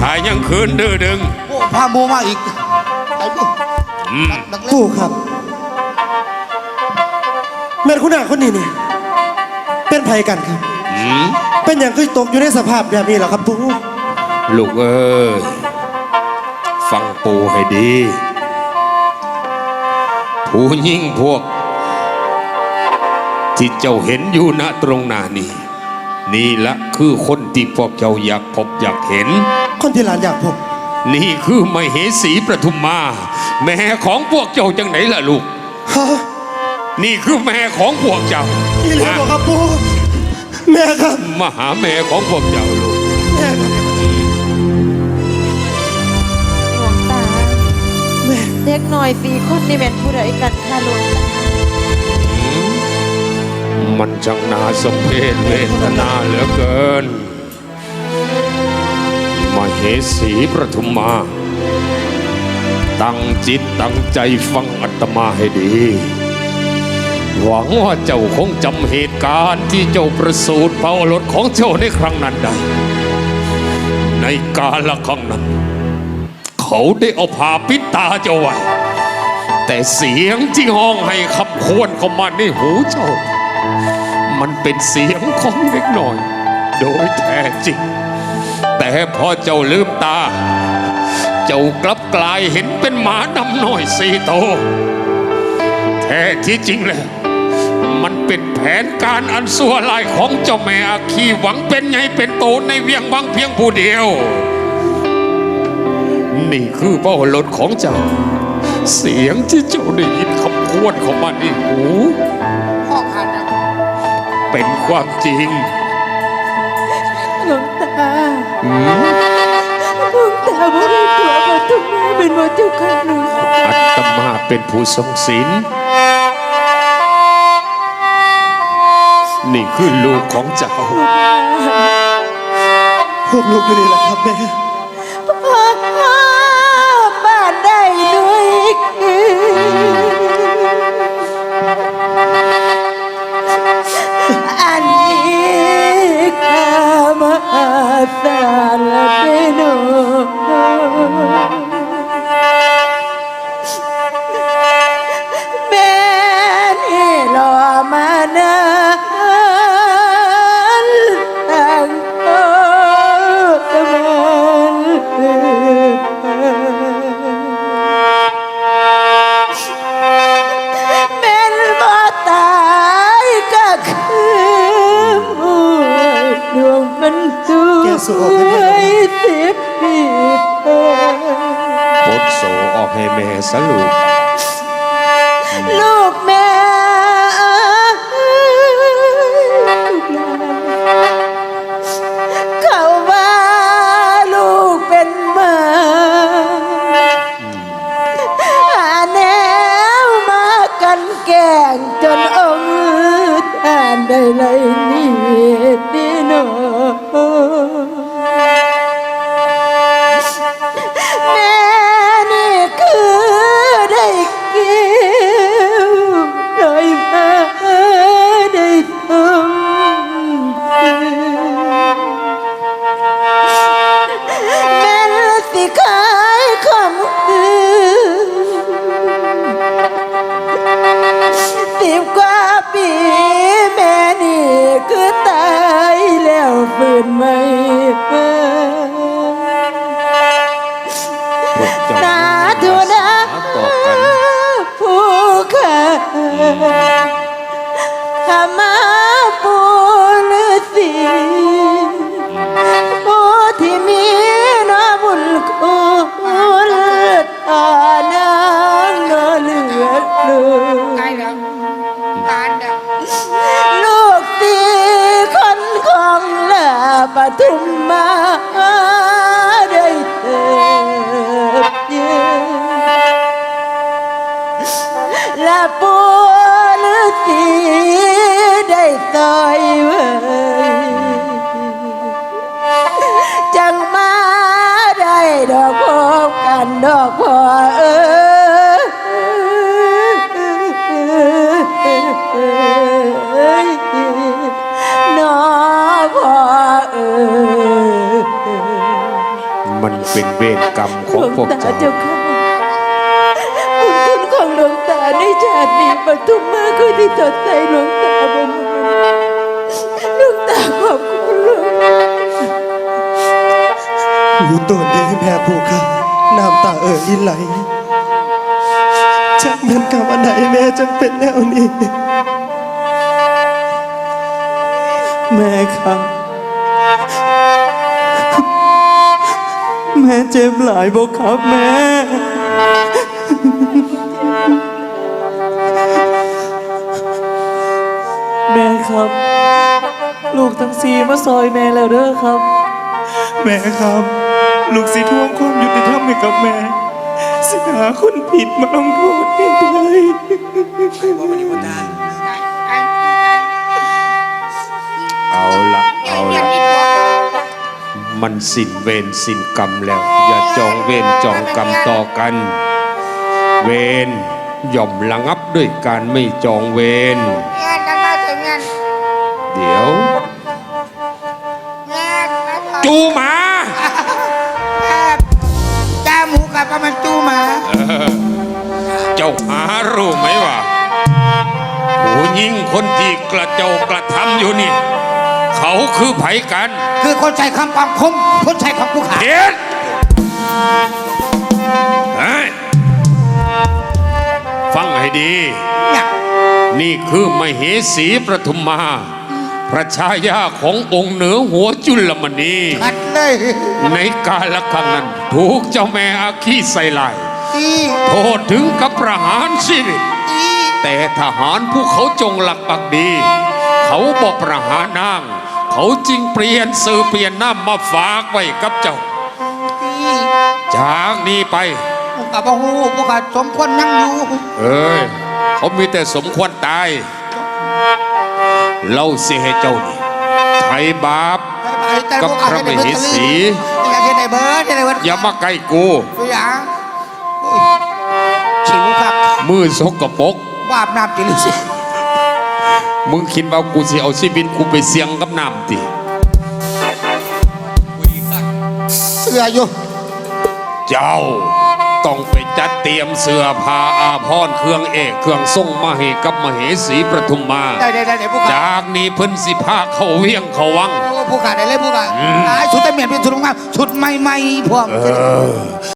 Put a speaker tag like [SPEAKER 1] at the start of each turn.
[SPEAKER 1] ถ้ายังคืนดื้อดึง
[SPEAKER 2] โอ้พาโมมาอีกไอ้พวก
[SPEAKER 1] อืม
[SPEAKER 2] นักเล่
[SPEAKER 3] ปู่
[SPEAKER 2] น
[SPEAKER 3] ครับแม่นคุณอาคนนี้นี่เป็นไผกันครับ
[SPEAKER 1] อืม
[SPEAKER 3] เป็นอย่างคือตกอยู่ในสภาพแบบนี้เหรอครับปู่
[SPEAKER 1] ลูกเอ้ยฟังปูให้ดี ผู้ยิ่งพวก ที่เจ้าเห็นอยู่ณตรงหน้านี้ นี่ละคือคนที่พวกเจ้าอยากพบอยากเห็น
[SPEAKER 3] คนที่หลานอยากพบ
[SPEAKER 1] นี่คือมเหสีประทุมมา แม่ของพวกเจ้าจังไหนล่ะลูก
[SPEAKER 3] ฮะ
[SPEAKER 1] นี่คือแม่ของพวกเจ้า
[SPEAKER 3] นี่เลย
[SPEAKER 1] มา
[SPEAKER 3] บอกครับปู่แม่ครับ
[SPEAKER 1] มาหาแม่ของพวกเจ้าลูก
[SPEAKER 3] แม่ครับ
[SPEAKER 4] หลวงตา
[SPEAKER 3] แม่
[SPEAKER 4] เด็กหน่อยสี่คนนี่เป็นผู้ใดกันค่ะหลวงตา
[SPEAKER 1] มันจังนาสมเพศเวทนาเหลือเกินมาเหสีประทุมมา ตั้งจิตตั้งใจฟังอัตมาให้ดี หวังว่าเจ้าคงจำเหตุการณ์ที่เจ้าประสูติเผารถของเจ้าในครั้งนั้นได้ ในกาลครั้งนั้น เขาได้เอาผ้าปิดตาเจ้าไว้แต่เสียงที่ห้องให้ขับควนเข้ามาในหูเจ้า มันเป็นเสียงของเด็กหน่อย โดยแท้จริง แต่พอเจ้าลืมตา เจ้ากลับกลายเห็นเป็นหมาดำหน้อยสีโต แท้ที่จริงแล้วมันเป็นแผนการอันสัวลายของเจ้าแม่อาคีหวังเป็นไงเป็นโตในเวียงวังเพียงผู้เดียว นี่คือเบ้าลดของเจ้า เสียงที่เจ้าได้ยินคำพูดของมันในหู เป็นความจริง
[SPEAKER 4] หลวงตา
[SPEAKER 1] อืม
[SPEAKER 4] หลวงตาบ่ได้ตัวบ่ทุกแม่เป็นบ่เจ้าค่ะหลวงตา
[SPEAKER 1] อัตมาเป็นผู้ทรงศีลนี่คือลูกของเจ้า
[SPEAKER 3] พวกลูกอยู่นี่แหละครับแม่
[SPEAKER 4] บ้ วยสิบปีเธอ
[SPEAKER 1] ปลดโสออกให้แม่สลูก
[SPEAKER 4] ลูกแม่เขาว่าลูกเป็นหมาหาแนวมากันแกล้งจนเอามือแทนได้เลยนี่ดีโน ฤาษีผู้ที่มีน้ำบุญคุณตานางนอเหลือลู
[SPEAKER 2] ใกล้แล้วตานเด้อ
[SPEAKER 4] ลูกตีคนของลาปทุมมา เป็นเว
[SPEAKER 1] รกรรมข
[SPEAKER 4] หล
[SPEAKER 1] อง
[SPEAKER 4] วง
[SPEAKER 1] พวก
[SPEAKER 4] ตา
[SPEAKER 1] เจ้า
[SPEAKER 4] เจ้าค่ะคุณคุณของหลวงตาในชาตินี้ปทุมมาคือที่จดใจหลวงตาบ่มาหลวงตาขอบคุณหลวง
[SPEAKER 3] รู้ตัวดีแม่ผู้ข้าน้ำตาเอ่อลินไหลจากนั้นกับอันไหนแม่จังเป็นแนวนี้ แม่ครับ แม่เจ็บหลายบ่ครับแม่
[SPEAKER 5] แม่ครับ ลูกทั้งสี่มาซอยแม่แล้วเด้อครับ
[SPEAKER 3] แม่ครับ ลูกสิทวงความยุติธรรมให้กับแม่ สิหาคนผิดมาลงโทษให้ได้
[SPEAKER 1] เอา มันสิ้นเวรสิ้นกรรมแล้ว อย่าจองเวรจองกรรมต่อกัน เวรย่อมระงับด้วยการไม่จองเวร
[SPEAKER 2] งานกันมาถึงงาน
[SPEAKER 1] เดี๋ยว
[SPEAKER 2] งานมาถอย
[SPEAKER 1] จูหมา
[SPEAKER 2] จ้าหมูกับประมาณจูหมา
[SPEAKER 1] เจ้าหารู้ไหมว่าผู้หญิงคนที่กระเจ้ากระทำอยู่นี่ เขาคือไผกัน
[SPEAKER 2] คือคนใช้คำความคมคนใช้ความผู้ขา
[SPEAKER 1] เด็ดเฮ้ยฟังให้ดี
[SPEAKER 2] เนี่ย
[SPEAKER 1] นี่คือมเหสีประทุมมา พระชายาขององค์เหนือหัวจุลมณี
[SPEAKER 2] ชัดเลย
[SPEAKER 1] ในกาลครั้งนั้น ถูกเจ้าแม่อาคีใส่ลาย
[SPEAKER 2] ตี
[SPEAKER 1] โทษถึงกับประหารชีวิต
[SPEAKER 2] ตี
[SPEAKER 1] แต่ทหารผู้เขาจงหลักปักดี เขาบอกประหารนาง เขาจึงเปลี่ยนสื่อเปลี่ยนน้ำมาฝากไว้กับเจ้า
[SPEAKER 2] ตี
[SPEAKER 1] จากนี้ไป
[SPEAKER 2] ผู้กับบ่ฮู้ผู้กับสมควรนั่งอยู่
[SPEAKER 1] เอ้ยเขามีแต่สมควรตาย เล่าสิให้เจ้านี่ไทยบาปกับพระมเหสี
[SPEAKER 2] อยากเห็นไอ้เบิร์ดเห็นไอ้เบิร์ด
[SPEAKER 1] อย่ามาใกล้กู
[SPEAKER 2] ตัวอย่างโอ้ยฉิวครับ
[SPEAKER 1] มือสกปรก
[SPEAKER 2] บาปน้ำจิลิสิ
[SPEAKER 1] มึงคิดว่ากูสิเอาชีวิตกูไปเสี่ยงกับน้ำติ
[SPEAKER 2] เสืออยู่
[SPEAKER 1] เจ้า ต้องไปจัดเตรียมเสื้อผ้าอาภรณ์เครื่องเอกเครื่องทรงมาให้กับมเหสีประทุมมา
[SPEAKER 2] ได้ได้ได้ได้ผู้ขา
[SPEAKER 1] จากนี้เพิ่นสิพาเข้าเวียงเขาวัง
[SPEAKER 2] โอ้ผู้ขาได้เลยผู้ขาไอ้ชุดแต่เมียนเป็นชุดงามชุดใหม่ๆพวก